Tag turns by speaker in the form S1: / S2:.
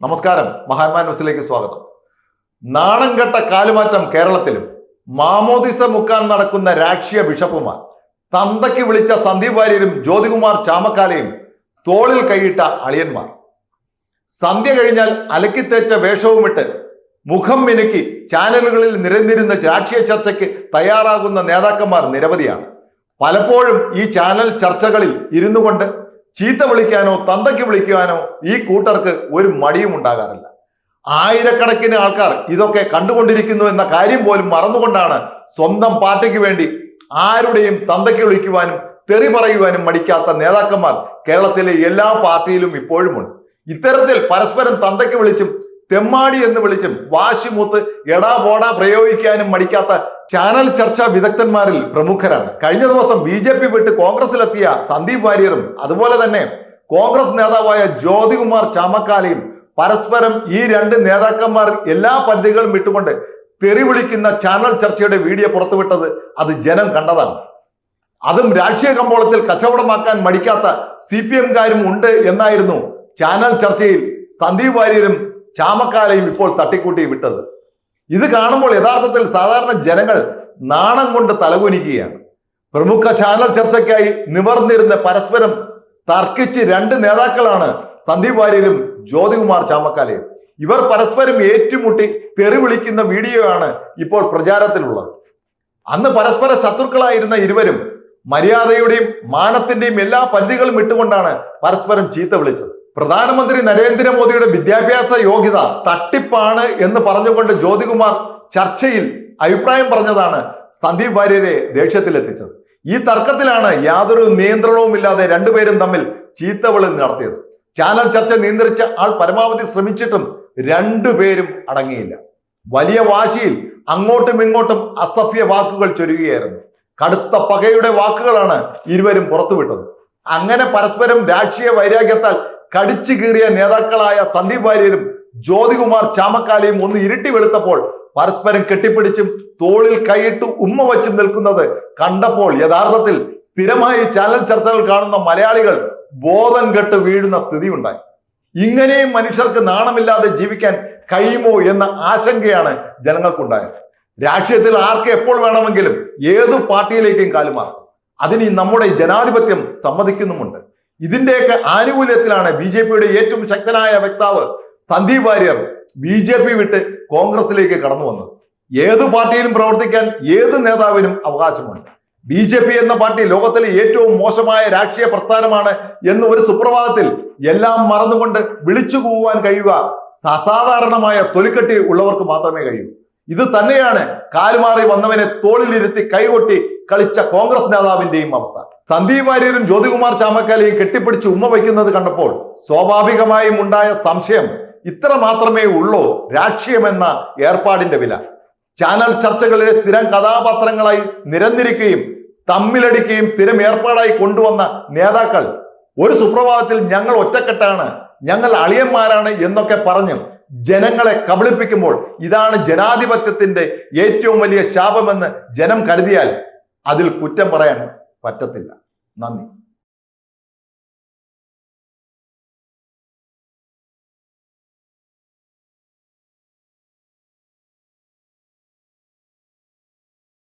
S1: നമസ്കാരം. മഹാത്മാ ന്യൂസിലേക്ക് സ്വാഗതം. നാണം കെട്ട കാലുമാറ്റം കേരളത്തിലും മാമോദിസ മുക്കാൻ നടക്കുന്ന രാഷ്ട്രീയ ബിഷപ്പുമാർ തന്തയ്ക്ക് വിളിച്ച സന്ദീപ് വാര്യരും ജ്യോതികുമാർ ചാമക്കാലയും തോളിൽ കൈയിട്ട അളിയന്മാർ. സന്ധ്യ കഴിഞ്ഞാൽ അലക്കിത്തേച്ച വേഷവുമിട്ട് മുഖം മിനുക്കി ചാനലുകളിൽ നിരന്നിരുന്ന രാഷ്ട്രീയ ചർച്ചയ്ക്ക് തയ്യാറാകുന്ന നേതാക്കന്മാർ നിരവധിയാണ്. പലപ്പോഴും ഈ ചാനൽ ചർച്ചകളിൽ ഇരുന്നു കൊണ്ട് ചീത്ത വിളിക്കാനോ തന്തയ്ക്ക് വിളിക്കുവാനോ ഈ കൂട്ടർക്ക് ഒരു മടിയും ഉണ്ടാകാറില്ല. ആയിരക്കണക്കിന് ആൾക്കാർ ഇതൊക്കെ കണ്ടുകൊണ്ടിരിക്കുന്നു എന്ന കാര്യം പോലും മറന്നുകൊണ്ടാണ് സ്വന്തം പാർട്ടിക്ക് വേണ്ടി ആരുടെയും തന്തയ്ക്ക് വിളിക്കുവാനും തെറി പറയുവാനും മടിക്കാത്ത നേതാക്കന്മാർ കേരളത്തിലെ എല്ലാ പാർട്ടിയിലും ഇപ്പോഴുമുണ്ട്. ഇത്തരത്തിൽ പരസ്പരം തന്തയ്ക്ക് വിളിച്ചും തെമ്മാടി എന്ന് വിളിച്ചും വാശിമൂത്ത് എടാ പോടാ പ്രയോഗിക്കാനും മടിക്കാത്ത ചാനൽ ചർച്ചാ വിദഗ്ധന്മാരിൽ പ്രമുഖരാണ്. കഴിഞ്ഞ ദിവസം ബി ജെ പി വിട്ട് കോൺഗ്രസിലെത്തിയ സന്ദീപ് വാര്യറും അതുപോലെ തന്നെ കോൺഗ്രസ് നേതാവായ ജ്യോതികുമാർ ചാമക്കാലയും പരസ്പരം ഈ രണ്ട് നേതാക്കന്മാർ എല്ലാ പരിധികളും വിട്ടുകൊണ്ട് തെറി വിളിക്കുന്ന ചാനൽ ചർച്ചയുടെ വീഡിയോ പുറത്തുവിട്ടത് അത് ജനം കണ്ടതാണ്. അതും രാഷ്ട്രീയ കമ്പോളത്തിൽ കച്ചവടമാക്കാൻ മടിക്കാത്ത സി പി എംകാരും ഉണ്ട് എന്നായിരുന്നു ചാനൽ ചർച്ചയിൽ സന്ദീപ് വാര്യരും ചാമക്കാലയും ഇപ്പോൾ തട്ടിക്കൂട്ടി വിട്ടത്. ഇത് കാണുമ്പോൾ യഥാർത്ഥത്തിൽ സാധാരണ ജനങ്ങൾ നാണം കൊണ്ട് തലകുനിക്കുകയാണ്. പ്രമുഖ ചാനൽ ചർച്ചയ്ക്കായി നിവർന്നിരുന്ന പരസ്പരം തർക്കിച്ച് രണ്ട് നേതാക്കളാണ് സന്ദീപ് വാര്യരും ജ്യോതികുമാർ ചാമക്കാലയും. ഇവർ പരസ്പരം ഏറ്റുമുട്ടി തെറി വിളിക്കുന്ന വീഡിയോ ആണ് ഇപ്പോൾ പ്രചാരത്തിലുള്ളത്. അന്ന് പരസ്പര ശത്രുക്കളായിരുന്ന ഇരുവരും മര്യാദയുടെയും മാനത്തിന്റെയും എല്ലാ പരിധികളും ഇട്ടുകൊണ്ടാണ് പരസ്പരം ചീത്ത വിളിച്ചത്. പ്രധാനമന്ത്രി നരേന്ദ്രമോദിയുടെ വിദ്യാഭ്യാസ യോഗ്യത തട്ടിപ്പാണ് എന്ന് പറഞ്ഞുകൊണ്ട് ജ്യോതികുമാർ ചർച്ചയിൽ അഭിപ്രായം പറഞ്ഞതാണ് സന്ദീപ് വാര്യരെ ദേഷ്യത്തിലെത്തിച്ചത്. ഈ തർക്കത്തിലാണ് യാതൊരു നിയന്ത്രണവുമില്ലാതെ രണ്ടുപേരും തമ്മിൽ ചീത്തവിളി നടത്തിയത്. ചാനൽ ചർച്ച നിയന്ത്രിച്ച ആൾ പരമാവധി ശ്രമിച്ചിട്ടും രണ്ടുപേരും അടങ്ങിയില്ല. വലിയ വാശിയിൽ അങ്ങോട്ടും ഇങ്ങോട്ടും അസഭ്യ വാക്കുകൾ ചൊരുകയായിരുന്നു കടുത്ത പകയുടെ വാക്കുകളാണ് ഇരുവരും പുറത്തുവിട്ടത്. അങ്ങനെ പരസ്പരം രാഷ്ട്രീയ വൈരാഗ്യത്താൽ കടിച്ചു കീറിയ നേതാക്കളായ സന്ദീപ് വാര്യരും ജ്യോതികുമാർ ചാമക്കാലയും ഒന്ന് ഇരുട്ടി വെളുത്തപ്പോൾ പരസ്പരം കെട്ടിപ്പിടിച്ചും തോളിൽ കൈയിട്ട് ഉമ്മ വച്ചും നിൽക്കുന്നത് കണ്ടപ്പോൾ യഥാർത്ഥത്തിൽ സ്ഥിരമായി ചാനൽ ചർച്ചകൾ കാണുന്ന മലയാളികൾ ബോധം കെട്ട് വീഴുന്ന സ്ഥിതി ഉണ്ടായി ഇങ്ങനെയും മനുഷ്യർക്ക് നാണമില്ലാതെ ജീവിക്കാൻ കഴിയുമോ എന്ന ആശങ്കയാണ് ജനങ്ങൾക്കുണ്ടായത്. രാഷ്ട്രീയത്തിൽ ആർക്ക് എപ്പോൾ വേണമെങ്കിലും ഏത് പാർട്ടിയിലേക്കും കാലുമാറും. അതിന് നമ്മുടെ ജനാധിപത്യം സമ്മതിക്കുന്നുമുണ്ട്. ഇതിന്റെയൊക്കെ ആനുകൂല്യത്തിലാണ് ബി ജെ പിയുടെ ഏറ്റവും ശക്തനായ വക്താവ് Sandeep Warrier B J P വിട്ട് കോൺഗ്രസിലേക്ക് കടന്നു വന്നത്. ഏത് പാർട്ടിയിലും പ്രവർത്തിക്കാൻ ഏത് നേതാവിനും അവകാശമുണ്ട്. ബി ജെ പി എന്ന പാർട്ടി ലോകത്തിലെ ഏറ്റവും മോശമായ രാഷ്ട്രീയ പ്രസ്ഥാനമാണ് എന്ന് ഒരു സുപ്രഭാതത്തിൽ എല്ലാം മറന്നുകൊണ്ട് വിളിച്ചു പോകുവാൻ കഴിയുക അസാധാരണമായ തൊലിക്കെട്ടി ഉള്ളവർക്ക് മാത്രമേ കഴിയൂ. ഇത് തന്നെയാണ് കാലുമാറി വന്നവനെ തോളിലിരുത്തി കൈകൊട്ടി കളിച്ച കോൺഗ്രസ് നേതാവിന്റെയും അവസ്ഥ. സന്ദീപ് വാര്യരും ജ്യോതികുമാർ ചാമക്കാലയും കെട്ടിപ്പിടിച്ച് ഉമ്മ വയ്ക്കുന്നത് കണ്ടപ്പോൾ സ്വാഭാവികമായും ഉണ്ടായ സംശയം ഇത്ര മാത്രമേ ഉള്ളൂ രാഷ്ട്രീയമെന്ന ഏർപ്പാടിന്റെ വില. ചാനൽ ചർച്ചകളിലെ സ്ഥിരം കഥാപാത്രങ്ങളായി നിരന്നിരിക്കുകയും തമ്മിലടിക്കുകയും സ്ഥിരം ഏർപ്പാടായി കൊണ്ടുവന്ന നേതാക്കൾ ഒരു സുപ്രഭാതത്തിൽ ഞങ്ങൾ ഒറ്റക്കെട്ടാണ് ഞങ്ങൾ അളിയന്മാരാണ് എന്നൊക്കെ പറഞ്ഞ് ജനങ്ങളെ കബളിപ്പിക്കുമ്പോൾ ഇതാണ് ജനാധിപത്യത്തിന്റെ ഏറ്റവും വലിയ ശാപമെന്ന് ജനം കരുതിയാൽ അതിൽ കുറ്റം പറയാൻ പറ്റത്തില്ല. നന്ദി.